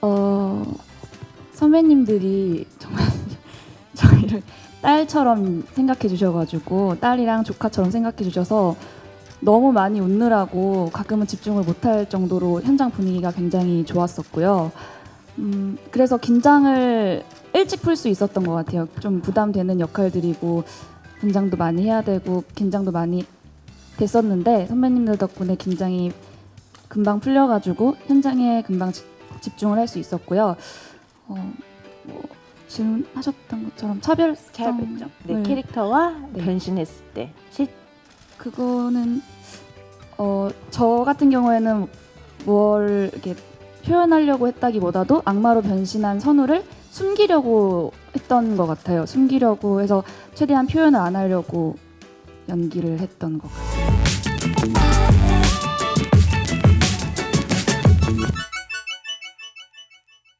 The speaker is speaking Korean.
어, 선배님들이 정말 저희를 딸처럼 생각해 주셔가지고 딸이랑 조카처럼 생각해 주셔서 너무 많이 웃느라고 가끔은 집중을 못할 정도로 현장 분위기가 굉장히 좋았었고요. 음, 그래서 긴장을 일찍 풀 수 있었던 것 같아요. 좀 부담되는 역할들이고 분장도 많이 해야 되고 긴장도 많이 됐었는데 선배님들 덕분에 긴장이 금방 풀려가지고 현장에 금방 지- 집중을 할 수 있었고요. 어, 뭐 질문하셨던 것처럼 차별성 차별점. 네, 네. 캐릭터와 네. 변신했을 때. 실 그거는 어, 저 같은 경우에는 뭘 이렇게 표현하려고 했다기보다도 악마로 변신한 선우를 숨기려고 했던 것 같아요. 숨기려고 해서 최대한 표현을 안 하려고 연기를 했던 것 같습니다.